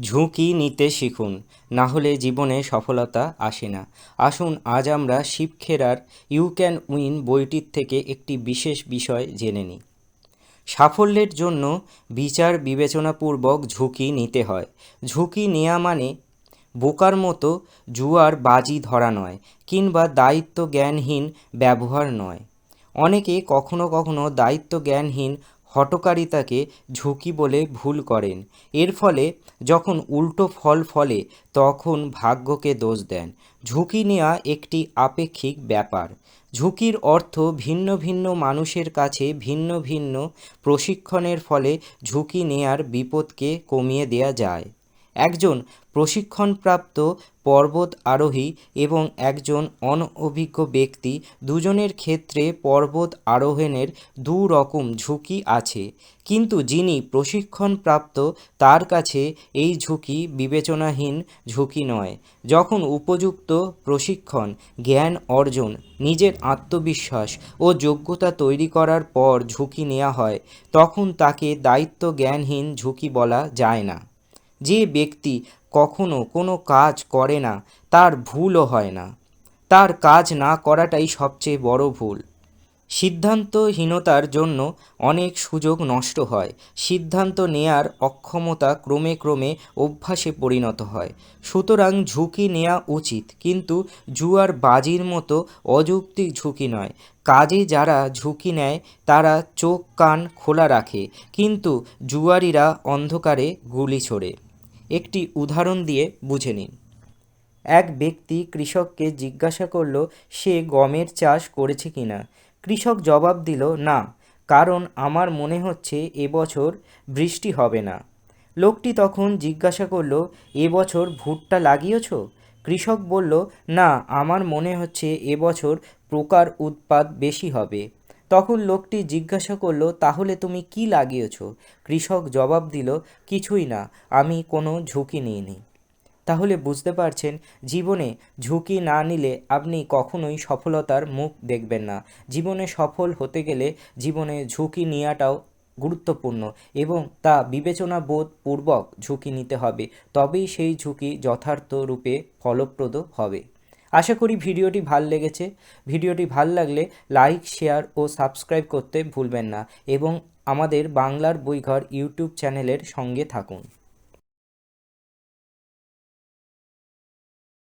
ঝুঁকি নিতে শিখুন, না হলে জীবনে সফলতা আসে না। আসুন, আজ আমরা শিবখেরার ইউ ক্যান উইন বইটির থেকে একটি বিশেষ বিষয় জেনে নিই। সাফল্যের জন্য বিচার বিবেচনাপূর্বক ঝুঁকি নিতে হয়। ঝুঁকি নেওয়া মানে বোকার মতো জুয়ার বাজি ধরা নয়, কিংবা দায়িত্ব জ্ঞানহীন ব্যবহার নয়। অনেকে কখনো কখনো দায়িত্ব জ্ঞানহীন হটকারিতাকে ঝুঁকি বলে ভুল করেন। এর ফলে যখন উল্টো ফল ফলে, তখন ভাগ্যকে দোষ দেন। ঝুঁকি নেওয়া একটি আপেক্ষিক ব্যাপার। ঝুঁকির অর্থ ভিন্ন ভিন্ন মানুষের কাছে ভিন্ন ভিন্ন প্রশিক্ষণের ফলে ঝুঁকি নেয়ার বিপদকে কমিয়ে দেয়া যায়। একজন প্রশিক্ষণপ্রাপ্ত পর্বত আরোহী এবং একজন অনভিজ্ঞ ব্যক্তি দুজনের ক্ষেত্রে পর্বত আরোহণের দু রকম ঝুঁকি আছে। কিন্তু যিনি প্রশিক্ষণপ্রাপ্ত, তার কাছে এই ঝুঁকি বিবেচনাহীন ঝুঁকি নয়। যখন উপযুক্ত প্রশিক্ষণ, জ্ঞান অর্জন, নিজের আত্মবিশ্বাস ও যোগ্যতা তৈরি করার পর ঝুঁকি নেওয়া হয়, তখন তাকে দায়িত্ব জ্ঞানহীন ঝুঁকি বলা যায় না। যে ব্যক্তি কখনো কোনো কাজ করে না, তার ভুলও হয় না। তার কাজ না করাটাই সবচেয়ে বড় ভুল। সিদ্ধান্তহীনতার জন্য অনেক সুযোগ নষ্ট হয়। সিদ্ধান্ত নেয়ার অক্ষমতা ক্রমে ক্রমে অভ্যাসে পরিণত হয়। সুতরাং ঝুঁকি নেওয়া উচিত, কিন্তু জুয়ার বাজির মতো অযৌক্তিক ঝুঁকি নয়। কাজে যারা ঝুঁকি নেয়, তারা চোখ কান খোলা রাখে, কিন্তু জুয়ারিরা অন্ধকারে গুলি ছোড়ে। একটি উদাহরণ দিয়ে বুঝে নিন। এক ব্যক্তি কৃষককে জিজ্ঞাসা করল, সে গমের চাষ করেছে কিনা? কৃষক জবাব দিল, না, কারণ আমার মনে হচ্ছে এবছর বৃষ্টি হবে না। লোকটি তখন জিজ্ঞাসা করল এবছর ভুট্টা লাগিয়েছ? কৃষক বলল, না, আমার মনে হচ্ছে এবছর প্রকার উৎপাদ বেশি হবে। তখন লোকটি জিজ্ঞাসা করল, তাহলে তুমি কি লাগিয়েছ? কৃষক জবাব দিল, কিছুই না, আমি কোনো ঝুঁকি নিইনি। তাহলে বুঝতে পারছেন, জীবনে ঝুঁকি না নিলে আপনি কখনোই সফলতার মুখ দেখবেন না। জীবনে সফল হতে গেলে জীবনে ঝুঁকি নেওয়াটাও গুরুত্বপূর্ণ এবং তা বিবেচনা বোধ পূর্বক ঝুঁকি নিতে হবে, তবেই সেই ঝুঁকি যথার্থ রূপে ফলপ্রদ হবে। আশা করি ভিডিওটি ভালো লেগেছে। ভিডিওটি ভালো লাগলে লাইক, শেয়ার ও সাবস্ক্রাইব করতে ভুলবেন না এবং আমাদের বাংলার বইঘর ইউটিউব চ্যানেলের সঙ্গে থাকুন।